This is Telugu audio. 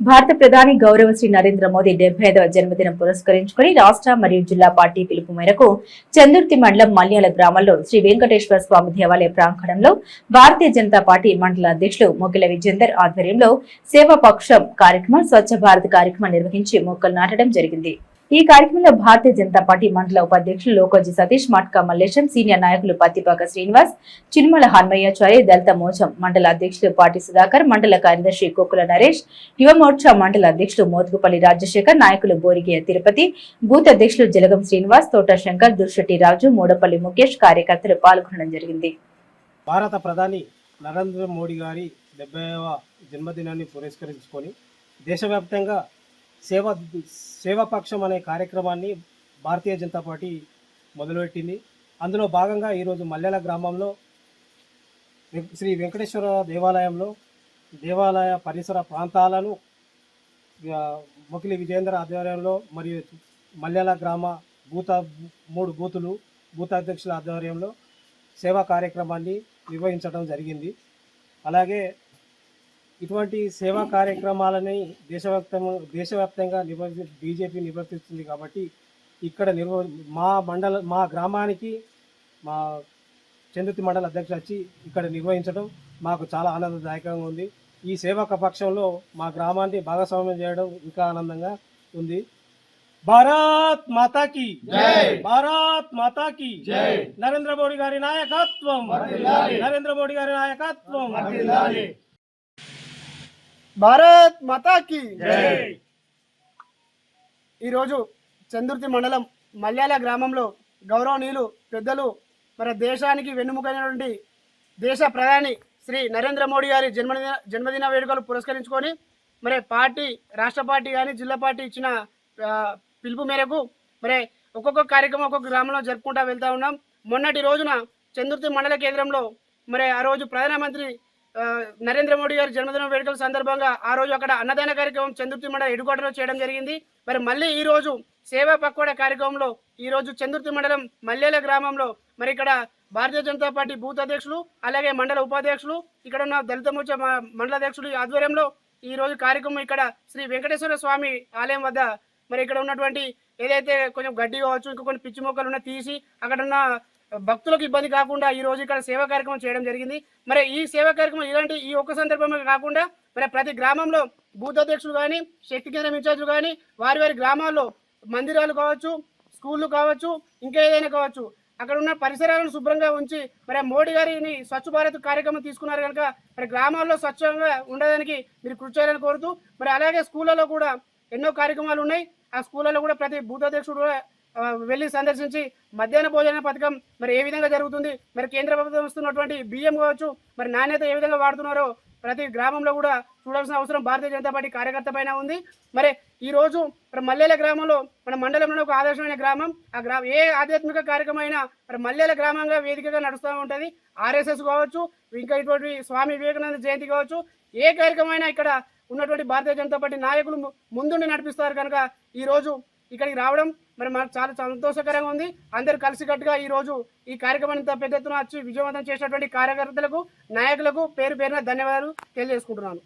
భారత ప్రధాని గౌరవ శ్రీ నరేంద్ర మోదీ డెబ్బై ఐదవ జన్మదినం పురస్కరించుకుని రాష్ట్ర మరియు జిల్లా పార్టీ పిలుపు మేరకు చందుర్తి మండలం మల్యాల గ్రామంలో శ్రీ వెంకటేశ్వర స్వామి దేవాలయ ప్రాంగణంలో భారతీయ జనతా పార్టీ మండల అధ్యక్షులు మొగిల విజేందర్ ఆధ్వర్యంలో సేవాపక్షం కార్యక్రమం స్వచ్ఛ భారత్ కార్యక్రమం నిర్వహించి మొక్కలు నాటడం జరిగింది. ఈ కార్యక్రమంలో భారతీయ జనతా పార్టీ మండల ఉపాధ్యక్షులు లోకోజీ సతీష్ మట్కా మల్లేశం సీనియర్ నాయకులు పత్తిపాక శ్రీనివాస్ చిన్మల హన్మయ్యాచారి దళిత మోచం మండల అధ్యక్షులు పాటి సుధాకర్ మండల కార్యదర్శి కోకుల నరేష్ యువమోర్చా మండల అధ్యక్షులు మోతుకుపల్లి రాజశేఖర్ నాయకులు బోరిగియ తిరుపతి బూత్ అధ్యక్షులు జలగం శ్రీనివాస్ తోట శంకర్ దుర్శెట్టి రాజు మూడపల్లి ముఖేష్ కార్యకర్తలు పాల్గొనడం జరిగింది. భారత ప్రధాని నరేంద్ర మోడీ గారి డెబ్బైవ జన్మదినాన్ని పురస్కరించుకొని దేశవ్యాప్తంగా సేవ సేవాపక్షం అనే కార్యక్రమాన్ని భారతీయ జనతా పార్టీ మొదలుపెట్టింది. అందులో భాగంగా ఈరోజు మల్లెల గ్రామంలో శ్రీ వెంకటేశ్వర దేవాలయంలో దేవాలయ పరిసర ప్రాంతాలను ముఖిలి మొకిలి ఆధ్వర్యంలో మరియు మల్లెల గ్రామ భూత మూడు బూతులు భూతాధ్యక్షుల ఆధ్వర్యంలో సేవా కార్యక్రమాన్ని నిర్వహించడం జరిగింది. అలాగే ఇటువంటి సేవా కార్యక్రమాలని దేశవ్యాప్తం దేశవ్యాప్తంగా నిర్వహి బీజేపీ నిర్వర్తిస్తుంది కాబట్టి ఇక్కడ నిర్వ మా మండల మా గ్రామానికి మా చందుర్తి మండల అధ్యక్షుడు వచ్చి ఇక్కడ నిర్వహించడం మాకు చాలా ఆనందదాయకంగా ఉంది. ఈ సేవా పక్షంలో మా గ్రామాన్ని భాగస్వామ్యం చేయడం ఇంకా ఆనందంగా ఉంది. భారత్ మాతాకి భారత్ మాతాకి నరేంద్ర మోడీ గారి నాయకత్వం! నరేంద్ర మోడీ గారి నాయకత్వం! భారత్ మాతాకి ఈరోజు చందుర్తి మండలం మల్యాల గ్రామంలో గౌరవనీయులు పెద్దలు మన దేశానికి వెన్నుముకైనటువంటి దేశ ప్రధాని శ్రీ నరేంద్ర మోడీ గారి జన్మదిన జన్మదిన వేడుకలు పురస్కరించుకొని మరి పార్టీ రాష్ట్ర పార్టీ కానీ జిల్లా పార్టీ ఇచ్చిన పిలుపు మేరకు మరి ఒక్కొక్క కార్యక్రమం ఒక్కొక్క గ్రామంలో జరుపుకుంటా వెళ్తా ఉన్నాం. మొన్నటి రోజున చందుర్తి మండల కేంద్రంలో మరి ఆ రోజు ప్రధానమంత్రి నరేంద్ర మోడీ గారి జన్మదిన వేడుకల సందర్భంగా ఆ రోజు అక్కడ అన్నదాన కార్యక్రమం చందుర్తి మండల ఎడుకోటలో చేయడం జరిగింది. మరి మళ్ళీ ఈ రోజు సేవా పక్వాడ కార్యక్రమంలో ఈ రోజు చందుర్తి మండలం మల్లేల గ్రామంలో మరి ఇక్కడ భారతీయ జనతా పార్టీ బూత్ అధ్యక్షులు అలాగే మండల ఉపాధ్యక్షులు ఇక్కడ ఉన్న దళిత మోర్చా మండల అధ్యక్షులు ఆధ్వర్యంలో ఈ రోజు కార్యక్రమం ఇక్కడ శ్రీ వెంకటేశ్వర స్వామి ఆలయం వద్ద మరి ఇక్కడ ఉన్నటువంటి ఏదైతే కొంచెం గడ్డి కావచ్చు ఇంకా కొన్ని పిచ్చి మొక్కలు ఉన్న తీసి అక్కడ ఉన్న భక్తులకు ఇబ్బంది కాకుండా ఈ రోజు ఇక్కడ సేవా కార్యక్రమం చేయడం జరిగింది. మరి ఈ సేవా కార్యక్రమం ఇలాంటి ఈ ఒక్క సందర్భమే కాకుండా మరి ప్రతి గ్రామంలో బూత్ అధ్యక్షులు కానీ శక్తి కేంద్రం ఇన్ఛార్జులు కానీ వారి వారి గ్రామాల్లో మందిరాలు కావచ్చు స్కూళ్ళు కావచ్చు ఇంకా ఏదైనా కావచ్చు అక్కడ ఉన్న పరిసరాలను శుభ్రంగా ఉంచి మరి మోడీ గారిని స్వచ్ఛ భారత్ కార్యక్రమం తీసుకున్నారు కనుక మరి గ్రామాల్లో స్వచ్ఛంగా ఉండడానికి మీరు కృషి చేయాలని కోరుతూ మరి అలాగే స్కూళ్ళలో కూడా ఎన్నో కార్యక్రమాలు ఉన్నాయి. ఆ స్కూళ్ళలో కూడా ప్రతి బూత్ అధ్యక్షుడు కూడా వెళ్ళి సందర్శించి మధ్యాహ్న భోజన పథకం మరి ఏ విధంగా జరుగుతుంది? మరి కేంద్ర ప్రభుత్వం ఇస్తున్నటువంటి బియ్యం కావచ్చు మరి నాణ్యత ఏ విధంగా వాడుతున్నారో ప్రతి గ్రామంలో కూడా చూడాల్సిన అవసరం భారతీయ జనతా పార్టీ కార్యకర్త పైన ఉంది. మరి ఈ రోజు మరి మల్లెల గ్రామంలో మన మండలంలో ఒక ఆదర్శమైన గ్రామం. ఆ గ్రామం ఏ ఆధ్యాత్మిక కార్యక్రమం అయినా మరి మల్లెల గ్రామంగా వేదికగా నడుస్తూ ఉంటుంది. ఆర్ఎస్ఎస్ కావచ్చు ఇంకా ఇటువంటి స్వామి వివేకానంద జయంతి కావచ్చు ఏ కార్యక్రమం ఇక్కడ ఉన్నటువంటి భారతీయ జనతా పార్టీ నాయకులు ముందుండి నడిపిస్తారు కనుక ఈ రోజు ఇక్కడికి రావడం మరి మాకు చాలా సంతోషకరంగా ఉంది. అందరు కలిసికట్టుగా ఈ రోజు ఈ కార్యక్రమాన్ని ఇంత పెద్ద ఎత్తున వచ్చి విజయవంతం చేసినటువంటి కార్యకర్తలకు నాయకులకు పేరు పేరున ధన్యవాదాలు తెలియజేసుకుంటున్నాను.